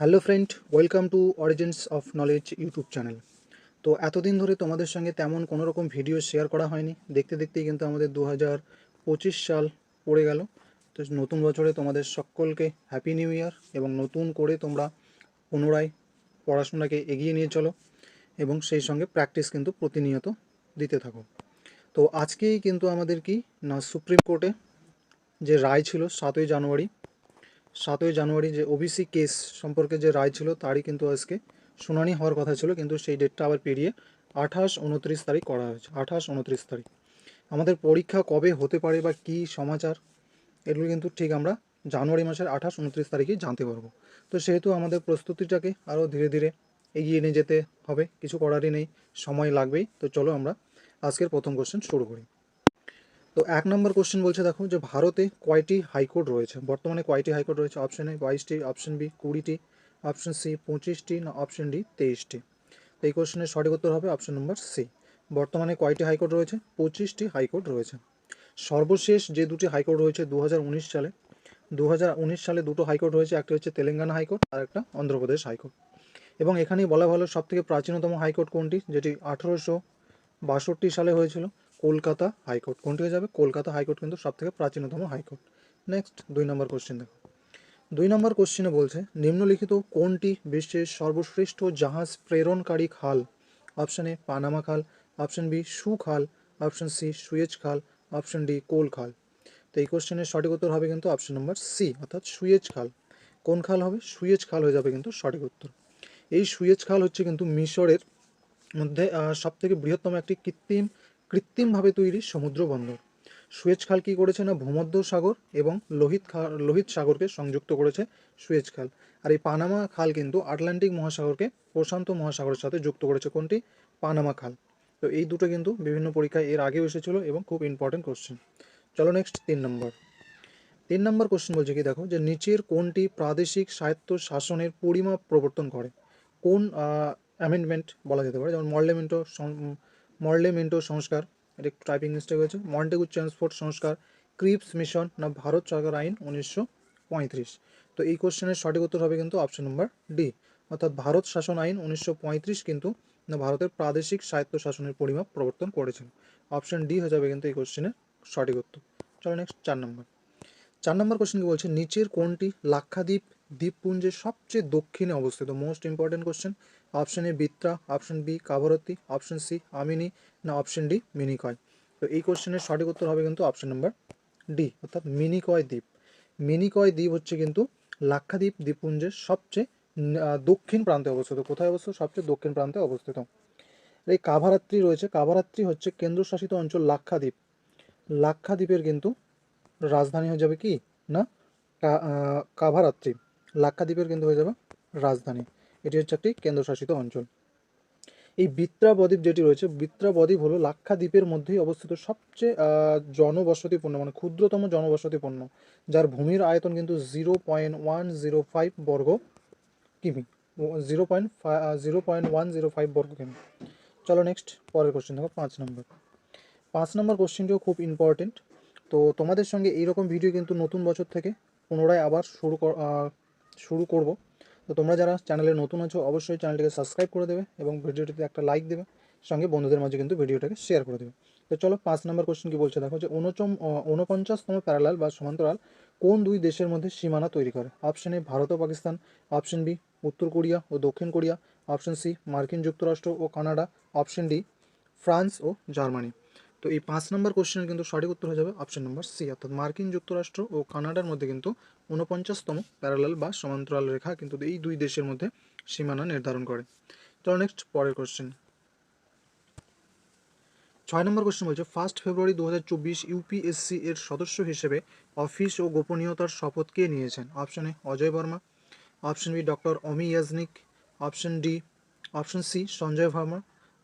Hello friend, welcome to origins of knowledge YouTube channel. তো এতদিন ধরে তোমাদের সঙ্গে তেমন কোনো রকম ভিডিও শেয়ার করা হয়নি। দেখতে দেখতেই কিন্তু আমাদের দু হাজার পঁচিশ সাল পড়ে গেল। তো নতুন বছরে তোমাদের সকলকে হ্যাপি নিউ ইয়ার এবং নতুন করে তোমরা পুনরায় পড়াশোনাকে এগিয়ে নিয়ে চলো এবং সেই সঙ্গে প্র্যাকটিস কিন্তু প্রতিনিয়ত দিতে থাকো। তো আজকেই কিন্তু আমাদের কি না সুপ্রিম কোর্টে যে রায় ছিল সাতই জানুয়ারি সাতই জানুয়ারি যে ওবিসি কেস সম্পর্কে যে রায় ছিল, তারই কিন্তু আজকে শুনানি হওয়ার কথা ছিল, কিন্তু সেই ডেটটা আবার পেরিয়ে আঠাশ উনত্রিশ তারিখ করা হয়েছে। আঠাশ উনত্রিশ তারিখ। আমাদের পরীক্ষা কবে হতে পারে বা কী সমাচার, এগুলো কিন্তু ঠিক আমরা জানুয়ারি মাসের আঠাশ উনত্রিশ তারিখেই জানতে পারব। তো সেহেতু আমাদের প্রস্তুতিটাকে আরও ধীরে ধীরে এগিয়ে নিয়ে যেতে হবে। কিছু করারই নেই, সময় লাগবেই। তো চলো আমরা আজকের প্রথম কোশ্চেন শুরু করি। তো এক নম্বর কোশ্চেন বলছে, দেখো যে ভারতে কয়টি হাইকোর্ট রয়েছে? বর্তমানে কয়টি হাইকোর্ট রয়েছে? অপশন এ বাইশটি অপশন বি কুড়িটি অপশন সি পঁচিশটি, না অপশন ডি তেইশটি? তো এই কোশ্চেনের সঠিক উত্তর হবে অপশন নম্বর সি বর্তমানে কয়টি হাইকোর্ট রয়েছে? পঁচিশটি হাইকোর্ট রয়েছে। সর্বশেষ যে দুটি হাইকোর্ট রয়েছে দু হাজার উনিশ সালে দু হাজার উনিশ সালে দুটো হাইকোর্ট রয়েছে, একটা হচ্ছে তেলেঙ্গানা হাইকোর্ট, আর একটা অন্ধ্রপ্রদেশ হাইকোর্ট। এবং এখানেই বলা ভালো সব থেকে প্রাচীনতম হাইকোর্ট কোনটি? যেটি আঠেরোশো বাষট্টি সালে হয়েছিল। Kolkata high court. কোনটি হয়ে যাবে? কলকাতা হাইকোর্ট কিন্তু সব থেকে প্রাচীনতম হাইকোর্ট। নেক্সট দুই নম্বর কোশ্চেন দেখো। দুই নম্বর কোশ্চেনে বলছে, নিম্নলিখিত কোনটি বিশ্বের সর্বশ্রেষ্ঠ জাহাজ প্রেরণকারী খাল? অপশন এ পানামা খাল। অপশন বি সু খাল। অপশন সি সুয়েজ খাল। অপশন ডি কোল খাল। তো এই কোশ্চেনের সঠিক উত্তর হবে কিন্তু অপশন নম্বর সি অর্থাৎ সুয়েজ খাল। কোন খাল হবে? সুয়েজ খাল হয়ে যাবে কিন্তু সঠিক উত্তর। এই সুয়েজ খাল হচ্ছে কিন্তু মিশরের মধ্যে সব থেকে বৃহত্তম একটি কৃত্রিম কৃত্রিমভাবে তৈরি সমুদ্র বন্দর। সুয়েজ খাল কী করেছে না ভূমধ্য সাগর এবং লোহিত খা- লোহিত সাগরকে সংযুক্ত করেছে সুয়েজ খাল? আর এই পানামা খাল কিন্তু আটলান্টিক মহাসাগরকে প্রশান্ত মহাসাগরের সাথে যুক্ত করেছে। কোনটি? পানামা খাল। তো এই দুটো কিন্তু বিভিন্ন পরীক্ষায় এর আগেও এসেছিল এবং খুব ইম্পর্টেন্ট কোশ্চেন চলো নেক্সট তিন নম্বর। তিন নম্বর কোশ্চেন বলছে কি দেখো, যে নিচের কোনটি প্রাদেশিক স্বায়ত্ত শাসনের পরিমাপ প্রবর্তন করে? কোন অ্যামেন্ডমেন্ট বলা যেতে পারে? যেমন মর্লেমেন্টো মর্লেমেন্টো সংস্কার এটা একটু টাইপিং মিস্টেক হয়েছে, মন্টেগু ট্রান্সপোর্ট সংস্কার, ক্রিপস মিশন, না ভারত সরকার আইন উনিশশো পঁয়ত্রিশ। তো এই কোশ্চেনের সঠিক উত্তর হবে কিন্তু অপশন নম্বর ডি অর্থাৎ ভারত শাসন আইন উনিশশো পঁয়ত্রিশ কিন্তু, না ভারতের প্রাদেশিক স্বায়ত্ত শাসনের পরিমাপ প্রবর্তন করেছিল অপশন ডি হয়ে যাবে কিন্তু এই কোশ্চেনের সঠিক উত্তর। চলো নেক্সট চার নম্বর চার নম্বর কোশ্চেন কি বলছে? নিচের কোনটি লাক্ষাদ্বীপ দ্বীপপুঞ্জের সবচেয়ে দক্ষিণে অবস্থিত most important question option A Bitra option B Kavaratti option C Amini, না অপশন ডি মিনিকয়। তো এই কোশ্চেনের সঠিক উত্তর হবে কিন্তু অপশন নাম্বার ডি অর্থাৎ মিনিকয় দ্বীপ। মিনিকয় দ্বীপ হচ্ছে কিন্তু লাক্ষাদ্বীপ, দ্বীপপুঞ্জের সবচেয়ে দক্ষিণ প্রান্তে অবস্থিত। কোথায় অবস্থিত? সবচেয়ে দক্ষিণ প্রান্তে অবস্থিত। এই কাভারাত্রি রয়েছে। কাভারাত্রি হচ্ছে কেন্দ্রশাসিত অঞ্চল লাক্ষাদ্বীপ। লাক্ষাদ্বীপের কিন্তু রাজধানী হয়ে যাবে কি? না কাভারাত্রি। লাক্ষাদ্বীপের কিন্তু হয়ে যাবে রাজধানী। এটি হচ্ছে একটি কেন্দ্রশাসিত অঞ্চল। এই বিত্রা বদ্বীপ যেটি রয়েছে বিত্রা বদ্বীপ হলো লাক্ষাদ্বীপের মধ্যেই অবস্থিত সবচেয়ে জনবসতিপূর্ণ মানে ক্ষুদ্রতম জনবসতিপূর্ণ, যার ভূমির আয়তন কিন্তু zero point one zero five বর্গ কিমি। Zero point zero point one zero five বর্গ কিমি। চলো নেক্সট পরের কোশ্চেন দেখো, পাঁচ নম্বর। পাঁচ নম্বর কোশ্চেনটিও খুব ইম্পর্টেন্ট তো তোমাদের সঙ্গে এইরকম ভিডিও কিন্তু নতুন বছর থেকে পুনরায় আবার শুরু শুরু করব। তো তোমরা যারা চ্যানেলে নতুন আছো অবশ্যই চ্যানেলটিকে সাবস্ক্রাইব করে দেবে এবং ভিডিওটিতে একটা লাইক দেবে। সঙ্গে বন্ধুদের মাঝে কিন্তু ভিডিওটাকে শেয়ার করে দেবে। তো চলো পাঁচ নম্বর কোশ্চেন কি বলছে? দেখো যে উনচম আহ, ঊনপঞ্চাশতম প্যারালাল বা সমান্তরাল কোন দুই দেশের মধ্যে সীমানা তৈরি করে? অপশন এ ভারত ও পাকিস্তান। অপশন বি উত্তর কোরিয়া ও দক্ষিণ কোরিয়া। অপশন সি মার্কিন যুক্তরাষ্ট্র ও কানাডা। অপশন ডি ফ্রান্স ও জার্মানি। তো এই পাঁচ নম্বর কোশ্চেনের কিন্তু সঠিক উত্তর হয়ে যাবে অপশন নম্বর সি অর্থাৎ মার্কিন যুক্তরাষ্ট্র ও কানাডার মধ্যে কিন্তু ঊনপঞ্চাশতম প্যারালাল বা সমান্তরাল রেখা কিন্তু এই দুই দেশের মধ্যে সীমানা নির্ধারণ করে। চলো নেক্সট পরের কোশ্চেন ছয় নম্বর কোশ্চেন বলছে ফার্স্ট ফেব্রুয়ারি দু হাজার চব্বিশ ইউপিএসসি এর সদস্য হিসেবে অফিস ও গোপনীয়তার শপথ কে নিয়েছেন? Option A Ajay Verma. Option B doctor Ami Yajnik. Option D option C Sanjay Varma.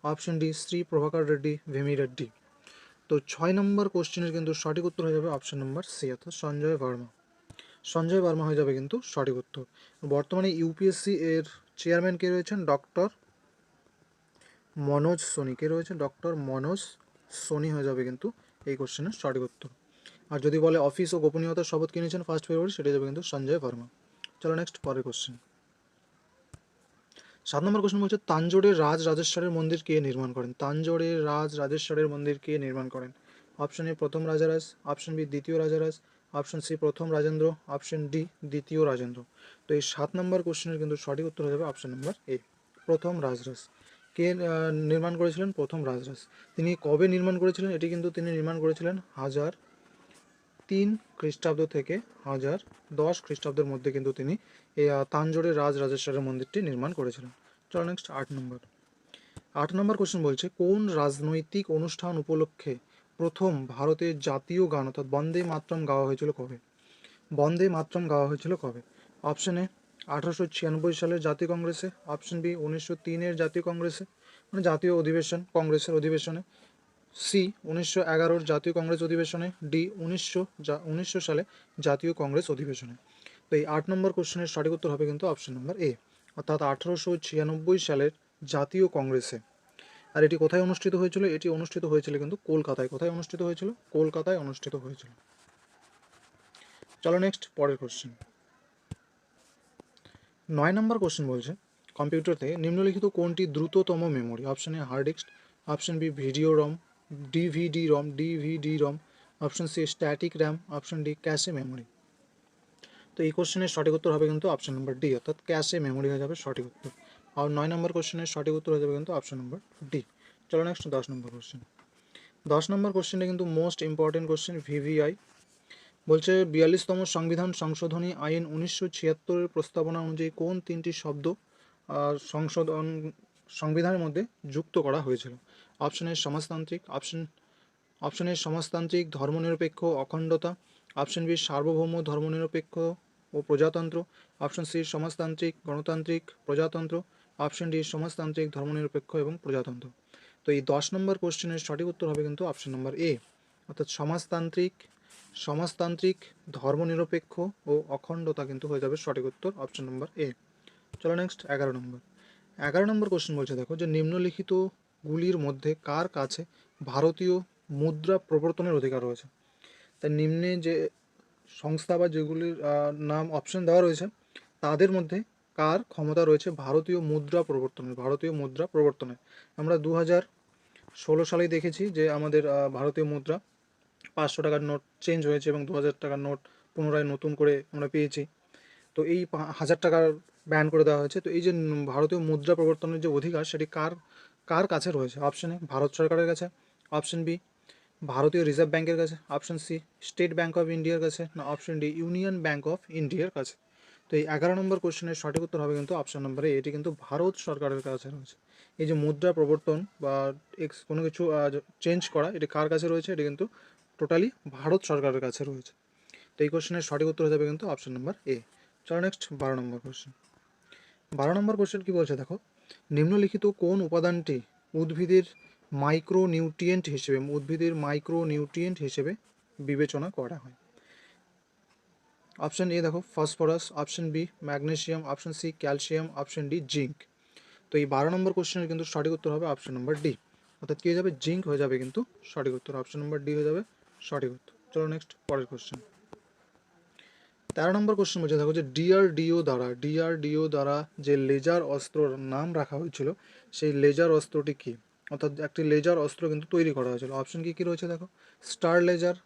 Option D Shri Prabhakar Reddy, Vemi Reddy. তো ছয় নম্বর কোশ্চেনের কিন্তু সঠিক উত্তর হয়ে যাবে অপশন নম্বর সি অর্থাৎ সঞ্জয় ভার্মা। সঞ্জয় ভার্মা হয়ে যাবে কিন্তু সঠিক উত্তর। বর্তমানে ইউপিএসসি এর চেয়ারম্যান কে রয়েছেন ডক্টর মনোজ সোনি। কে রয়েছে ডক্টর মনোজ সোনি হয়ে যাবে কিন্তু এই কোশ্চেনের সঠিক উত্তর। আর যদি বলে অফিস ও গোপনীয়তার শপথ কিনেছেন ফার্স্ট ফেব্রুয়ারি সেটা যাবে কিন্তু সঞ্জয় ভার্মা। চলো নেক্সট পরের কোশ্চেন সাত নম্বর কোশ্চেন বলছে তাঞ্জোরের রাজ রাজেশ্বরের মন্দির কে নির্মাণ করেন? তাঞ্জোরের রাজ রাজেশ্বরের মন্দির কে নির্মাণ করেন? অপশন এ প্রথম রাজারাজ। অপশন বি দ্বিতীয় রাজারাজ। অপশন সি প্রথম রাজেন্দ্র। অপশন ডি দ্বিতীয় রাজেন্দ্র। তো এই সাত নম্বর কোশ্চেনের কিন্তু সঠিক উত্তর হয়ে যাবে অপশন নম্বর এ প্রথম রাজরাজ। কে নির্মাণ করেছিলেন? প্রথম রাজরাজ। তিনি কবে নির্মাণ করেছিলেন? এটি কিন্তু তিনি নির্মাণ করেছিলেন হাজার তিন খ্রিস্টাব্দ থেকে হাজার দশ খ্রিস্টাব্দের মধ্যে কিন্তু তিনি এই তাঞ্জোরের রাজ রাজেশ্বরের মন্দিরটি নির্মাণ করেছিলেন। চলো নেক্সট আট নম্বর। আট নম্বর কোশ্চেন বলছে, কোন রাজনৈতিক অনুষ্ঠান উপলক্ষে প্রথম ভারতের জাতীয় গান অর্থাৎ বন্দে মাতরম গাওয়া হয়েছিল কবে? বন্দে মাতরম গাওয়া হয়েছিল কবে? অপশন এ আঠারোশো ছিয়ানব্বই সালের জাতীয় কংগ্রেসে অপশন বি উনিশশো তিনের জাতীয় কংগ্রেসে মানে জাতীয় অধিবেশন, কংগ্রেসের অধিবেশনে। সি, উনিশশো এগারোর জাতীয় কংগ্রেস অধিবেশনে, ডি, উনিশশো উনিশশো সালে জাতীয় কংগ্রেস অধিবেশনে। তো এই আট নম্বর কোশ্চেনের সঠিক উত্তর হবে কিন্তু অপশন নম্বর এ অর্থাৎ আঠারোশো ছিয়ানব্বই সালের জাতীয় কংগ্রেসে। আর এটি কোথায় অনুষ্ঠিত হয়েছিল? এটি অনুষ্ঠিত হয়েছিল কিন্তু কলকাতায়। কোথায় অনুষ্ঠিত হয়েছিল? কলকাতায় অনুষ্ঠিত হয়েছিল। চলো নেক্সট পরের কোশ্চেন নয় নম্বর কোশ্চেন বলছে কম্পিউটারতে নিম্নলিখিত কোনটি দ্রুততম memory option A hard disk option B video ROM DVD ROM DVD ROM option C static RAM option D cache memory তো এই কোশ্চেনের সঠিক উত্তর হবে কিন্তু অপশন নম্বর ডি অর্থাৎ ক্যাশে মেমোরি হয়ে যাবে সঠিক উত্তর। আর নয় নম্বর কোশ্চেনের সঠিক উত্তর হয়ে যাবে কিন্তু অপশন নম্বর ডি চলো নেক্সট দশ নম্বর কোশ্চেন দশ নম্বর কোশ্চেনটা কিন্তু মোস্ট ইম্পর্টেন্ট কোশ্চেন ভিভিআই বলছে বিয়াল্লিশতম সংবিধান সংশোধনী আইন উনিশশো ছিয়াত্তরের প্রস্তাবনা অনুযায়ী কোন তিনটি শব্দ সংশোধন সংবিধানের মধ্যে যুক্ত করা হয়েছিল। অপশন এ সমাজতান্ত্রিক অপশন অপশন এ সমাজতান্ত্রিক, ধর্মনিরপেক্ষ, অখণ্ডতা অপশন বি সার্বভৌম, ধর্মনিরপেক্ষ ও প্রজাতন্ত্র অপশন সি সমাজতান্ত্রিক, গণতান্ত্রিক, প্রজাতন্ত্র অপশন ডি সমাজতান্ত্রিক, ধর্মনিরপেক্ষ এবং প্রজাতন্ত্র। তো এই দশ নম্বর কোশ্চেনের সঠিক উত্তর হবে কিন্তু অপশন নম্বর এ অর্থাৎ সমাজতান্ত্রিক সমাজতান্ত্রিক, ধর্মনিরপেক্ষ ও অখণ্ডতা কিন্তু হয়ে যাবে সঠিক উত্তর অপশন নম্বর এ চলো নেক্সট এগারো নম্বর। এগারো নম্বর কোশ্চেন বলছে, দেখো যে নিম্নলিখিত গুলির মধ্যে কার কাছে ভারতীয় মুদ্রা প্রবর্তনের অধিকার রয়েছে? তাই নিম্নে যে সংস্থা বা যেগুলির নাম অপশন দেওয়া রয়েছে, তাদের মধ্যে কার ক্ষমতা রয়েছে ভারতীয় মুদ্রা প্রবর্তনের, ভারতীয় মুদ্রা প্রবর্তনের? আমরা দু হাজার ষোলো সালেই দেখেছি যে আমাদের ভারতীয় মুদ্রা পাঁচশো টাকার নোট চেঞ্জ হয়েছে এবং দু হাজার টাকার নোট পুনরায় নতুন করে আমরা পেয়েছি। তো এই হাজার টাকার ব্যান করে দেওয়া হয়েছে। তো এই যে ভারতীয় মুদ্রা প্রবর্তনের যে অধিকার, সেটি কার কার কাছে রয়েছে? অপশন এ ভারত সরকারের কাছে। অপশন বি ভারতীয় রিজার্ভ ব্যাংকের কাছে। Option C state bank of ইন্ডিয়ার কাছে। না option D union bank of ইন্ডিয়ার কাছে। তো এই এগারো নম্বর কোশ্চেনের সঠিক উত্তর হবে কিন্তু অপশন নম্বরে এটি কিন্তু ভারত সরকারের কাছে রয়েছে। এই যে মুদ্রা প্রবর্তন বা এক্স কোনো কিছু চেঞ্জ করা, এটি কার কাছে রয়েছে? এটি কিন্তু টোটালি ভারত সরকারের কাছে রয়েছে। তো এই কোশ্চেনের সঠিক উত্তর হয়ে যাবে কিন্তু অপশন নম্বর এ চলো নেক্সট বারো নম্বর কোশ্চেন বারো নম্বর কোশ্চেন কি বলছে? দেখো, নিম্নলিখিত কোন উপাদানটি উদ্ভিদের মাইক্রো নিউট্রিয়েন্ট হিসেবে, উদ্ভিদের মাইক্রো নিউট্রিয়েন্ট হিসেবে বিবেচনা করা হয়? অপশন এ দেখো phosphorus option B magnesium option C calcium option D zinc তো এই বারো নম্বর কোশ্চেনের কিন্তু সঠিক উত্তর হবে অপশন নম্বর ডি অর্থাৎ কী হয়ে যাবে? জিঙ্ক হয়ে যাবে কিন্তু সঠিক উত্তর। অপশন নম্বর ডি হয়ে যাবে সঠিক উত্তর। চলো নেক্সট পরের কোশ্চেন তেরো নম্বর কোশ্চেন বলছে দেখো যে ডিআরডিও দ্বারা ডিআরডিও দ্বারা যে লেজার অস্ত্রর নাম রাখা হয়েছিল, সেই লেজার অস্ত্রটি কি? অর্থাৎ একটি লেজার অস্ত্র কিন্তু তৈরি করা হয়েছিল। অপশন কি কি রয়েছে দেখো? Star laser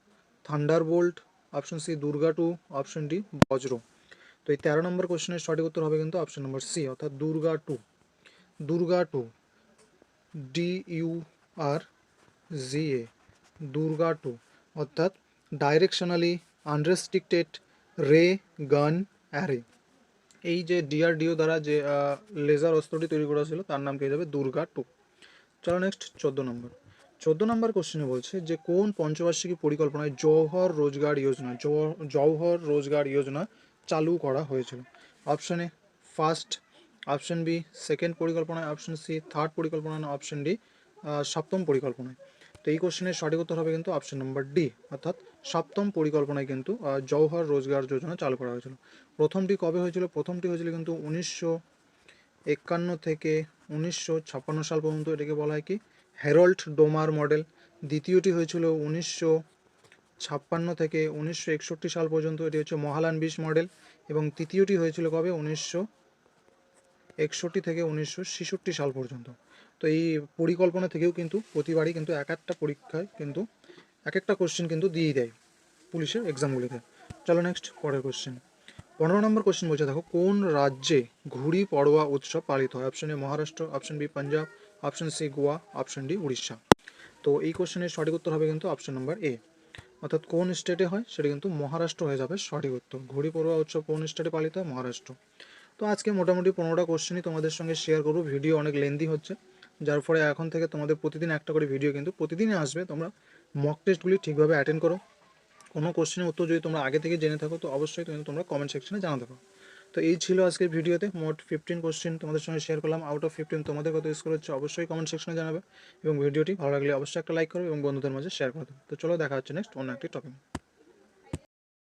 thunder bolt option C Durga two option D Vajra তো এই তেরো নম্বর কোশ্চেনের সঠিক উত্তর হবে কিন্তু অপশন নম্বর সি অর্থাৎ Durga two Durga two D U R G A Durga two অর্থাৎ ডাইরেকশনালি আনরেস্ট্রিক্টেড রে, গান, অ্যারে। এই যে ডিআরডিও দ্বারা যে লেজার অস্ত্রটি তৈরি করা ছিল, তার নাম পেয়ে যাবে? দুর্গা টু। চলো নেক্সট চোদ্দ নম্বর। চোদ্দ নম্বর কোশ্চেনে বলছে যে, কোন পঞ্চবার্ষিকী পরিকল্পনায় জওহর রোজগার যোজনা জওহর- রোজগার যোজনা চালু করা হয়েছিল? Option first option B second পরিকল্পনায়। অপশন সি থার্ড পরিকল্পনা অপশন ডি সপ্তম পরিকল্পনায়। এই কোশ্চেনের সঠিক উত্তর হবে কিন্তু অপশন নম্বর ডি অর্থাৎ সপ্তম পরিকল্পনায় কিন্তু জওহর রোজগার যোজনা চালু করা হয়েছিল। প্রথমটি কবে হয়েছিল? প্রথমটি হয়েছিল কিন্তু উনিশশো একান্ন থেকে উনিশশো ছাপ্পান্ন সাল পর্যন্ত এটাকে বলা হয় কি? Harrod Domar model. দ্বিতীয়টি হয়েছিল উনিশশো ছাপ্পান্ন থেকে উনিশশো একষট্টি সাল পর্যন্ত এটি হচ্ছে মহালান বিশ মডেল। এবং তৃতীয়টি হয়েছিল কবে? উনিশশো একষট্টি থেকে উনিশশো ছেষট্টি সাল পর্যন্ত। তো এই পরিকল্পনা থেকেও কিন্তু প্রতিবারই কিন্তু এক একটা পরীক্ষায় কিন্তু এক একটা কোশ্চেন কিন্তু দিয়েই দেয় পুলিশের এক্সামগুলিতে চলো নেক্সট পরের কোশ্চেন পনেরো নম্বর কোশ্চেন বলছে, দেখো, কোন রাজ্যে ঘুড়ি পড়োয়া উৎসব পালিত হয়? Option A Maharashtra option B Punjab option C Goa option D Orissa. তো এই কোশ্চেনের সঠিক উত্তর হবে কিন্তু অপশন নম্বর এ অর্থাৎ কোন স্টেটে হয়? সেটা কিন্তু মহারাষ্ট্র হয়ে যাবে, সঠিক উত্তর। ঘুড়ি পড়োয়া উৎসব কোন স্টেটে পালিত হয়? মহারাষ্ট্র। তো আজকে মোটামুটি পনেরোটা কোশ্চেনই তোমাদের সঙ্গে শেয়ার করব। ভিডিও অনেক লেন্দি হচ্ছে। যার ফলে এখন থেকে তোমাদের প্রতিদিন একটা করে ভিডিও কিন্তু প্রতিদিনই আসবে। তোমরা মক টেস্টগুলি ঠিকভাবে অ্যাটেন্ড করো। কোনো কোশ্চেনের উত্তর যদি তোমরা আগে থেকে জেনে থাকো, তো অবশ্যই কিন্তু তোমরা কমেন্ট সেকশনে জানাতে পারো। তো এই ছিল আজকের ভিডিওতে মোট ফিফটিন কোশ্চেন তোমাদের সঙ্গে শেয়ার করলাম। আউট অফ ফিফটিন তোমাদের কত স্কোর হচ্ছে, অবশ্যই কমেন্ট সেকশনে জানাবে। এবং ভিডিওটি ভালো লাগলে অবশ্যই একটা লাইক করো এবং বন্ধুদের মাঝে শেয়ার করে তো চলো দেখা হচ্ছে নেক্সট অন্য একটি টপিক